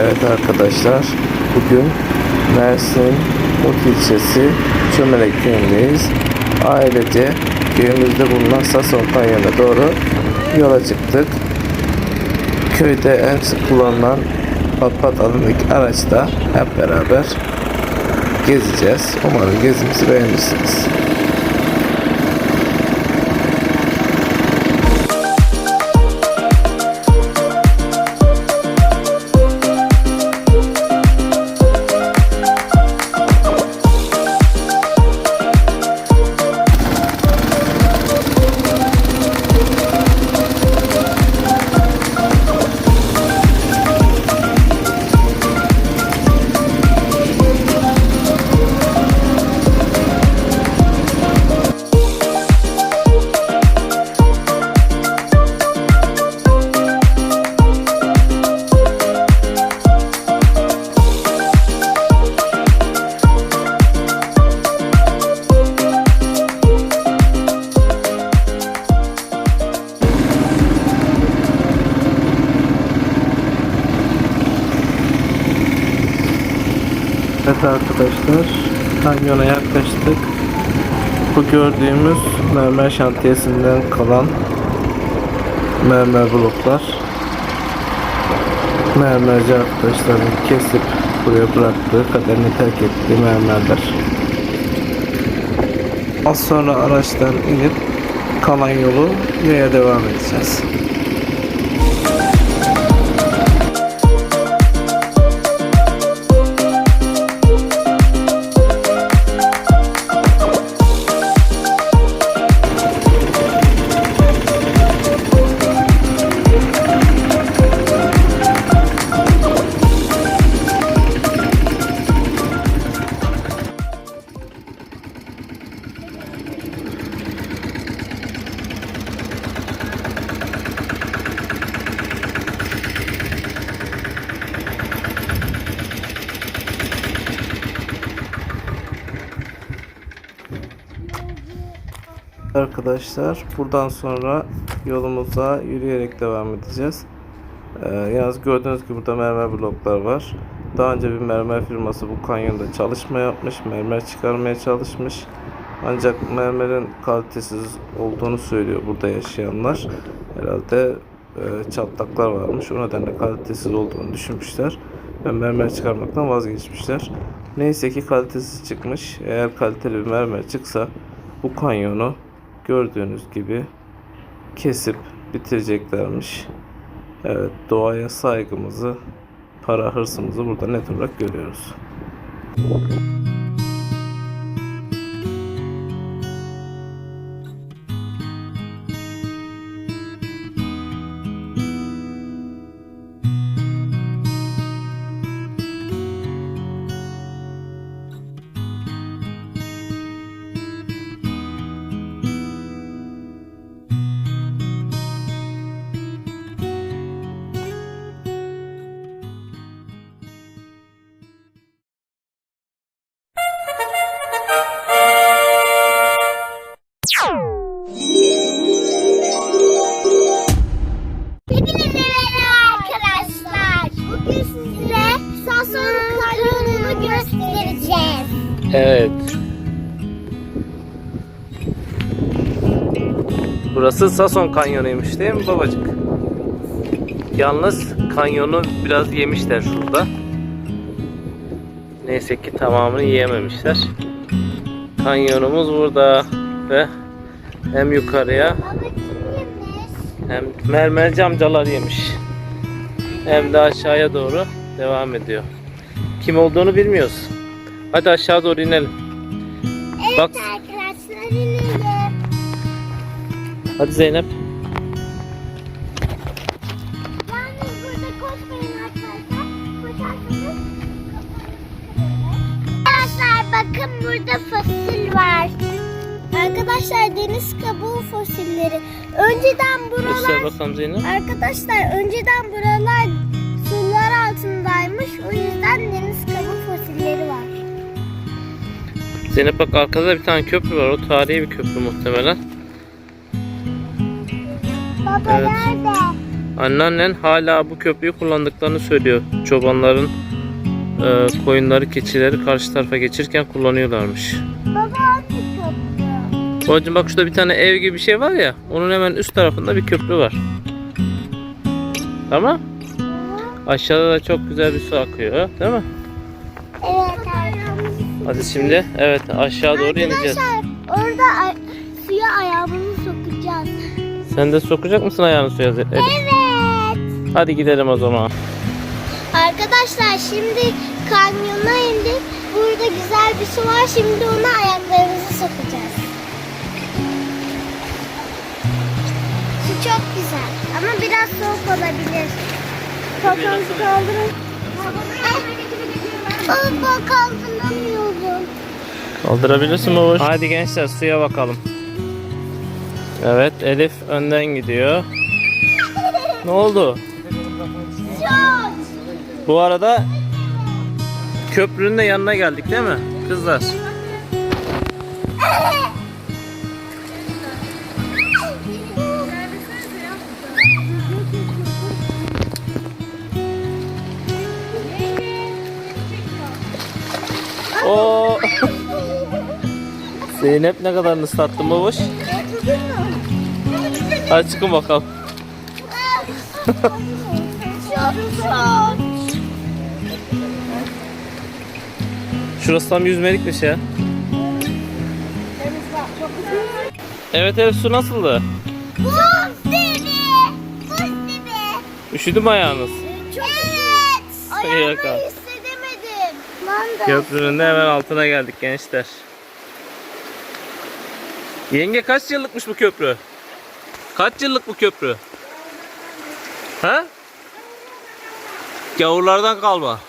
Evet arkadaşlar, bugün Mersin Mut ilçesi Çömelek köyündeyiz. Ailece köyümüzde bulunan Sason Kanyon'a doğru yola çıktık. Köyde en sık kullanılan patpat adındaki araçta hep beraber gezeceğiz. Umarım gezimizi beğenirsiniz. Evet arkadaşlar, kanyona yaklaştık. Bu gördüğümüz mermer şantiyesinden kalan mermer bloklar. Mermerci arkadaşların kesip buraya bıraktığı, kaderini terk ettiği mermerler. Az sonra araçtan inip kalan yolu yaya devam edeceğiz. Arkadaşlar buradan sonra yolumuza yürüyerek devam edeceğiz. Ee, yalnız gördüğünüz gibi burada mermer bloklar var. Daha önce bir mermer firması bu kanyonda çalışma yapmış. Mermer çıkarmaya çalışmış. Ancak mermerin kalitesiz olduğunu söylüyor burada yaşayanlar. Herhalde e, çatlaklar varmış. O nedenle kalitesiz olduğunu düşünmüşler. Ve mermer çıkarmaktan vazgeçmişler. Neyse ki kalitesiz çıkmış. Eğer kaliteli bir mermer çıksa bu kanyonu gördüğünüz gibi kesip bitireceklermiş. Evet doğaya saygımızı, para hırsımızı burada net olarak görüyoruz. Evet. Burası Sason Kanyonu'ymuş değil mi babacık? Yalnız kanyonu biraz yemişler şurada. Neyse ki tamamını yiyememişler. Kanyonumuz burada ve hem yukarıya hem mermerci amcalar yemiş. Hem de aşağıya doğru devam ediyor. Kim olduğunu bilmiyoruz. Hadi aşağı doğru inelim. Evet Bak. arkadaşlar inelim. Hadi Zeynep. Yalnız burada koşmayın arkadaşlar. Koşarsanız Arkadaşlar bakın burada fosil var. Arkadaşlar deniz kabuğu fosilleri. Önceden Göster buralar bakalım Zeynep. Arkadaşlar önceden buralar Zeynep bak arkada bir tane köprü var. O tarihi bir köprü muhtemelen. Baba Evet. nerede? Anneannen hala bu köprüyü kullandıklarını söylüyor. Çobanların e, koyunları, keçileri karşı tarafa geçirken kullanıyorlarmış. Baba köprü? Babacım bak şurada bir tane ev gibi bir şey var ya. Onun hemen üst tarafında bir köprü var. Tamam. Aşağıda da çok güzel bir su akıyor. Değil mi? Hadi şimdi evet aşağı doğru ineceğiz. Arkadaşlar orada ay- suya ayağımızı sokacağız. Sen de sokacak mısın ayağını suya Elif? Evet. Hadi gidelim o zaman. Arkadaşlar şimdi kanyona indik. Burada güzel bir su var. Şimdi ona ayaklarımızı sokacağız. Su çok güzel ama biraz soğuk olabilir. Kafanızı kaldırın. Baba kaldıramıyorum. Kaldırabilirsin baba. Hadi gençler suya bakalım. Evet Elif önden gidiyor. Ne oldu? Bu arada köprünün de yanına geldik değil mi? Kızlar. Zeynep ne kadar ıslattın babuş? Hadi çıkın bakalım. Şurası tam yüzmelikmiş ya. Evet evet su nasıldı? Buz gibi. Buz gibi. Üşüdü mü ayağınız? Çok evet. Ayağımı hissedemedim. Ben de. Köprünün de hemen altına geldik gençler. Yenge kaç yıllıkmış bu köprü? Kaç yıllık bu köprü? Ha? Gavurlardan kalma.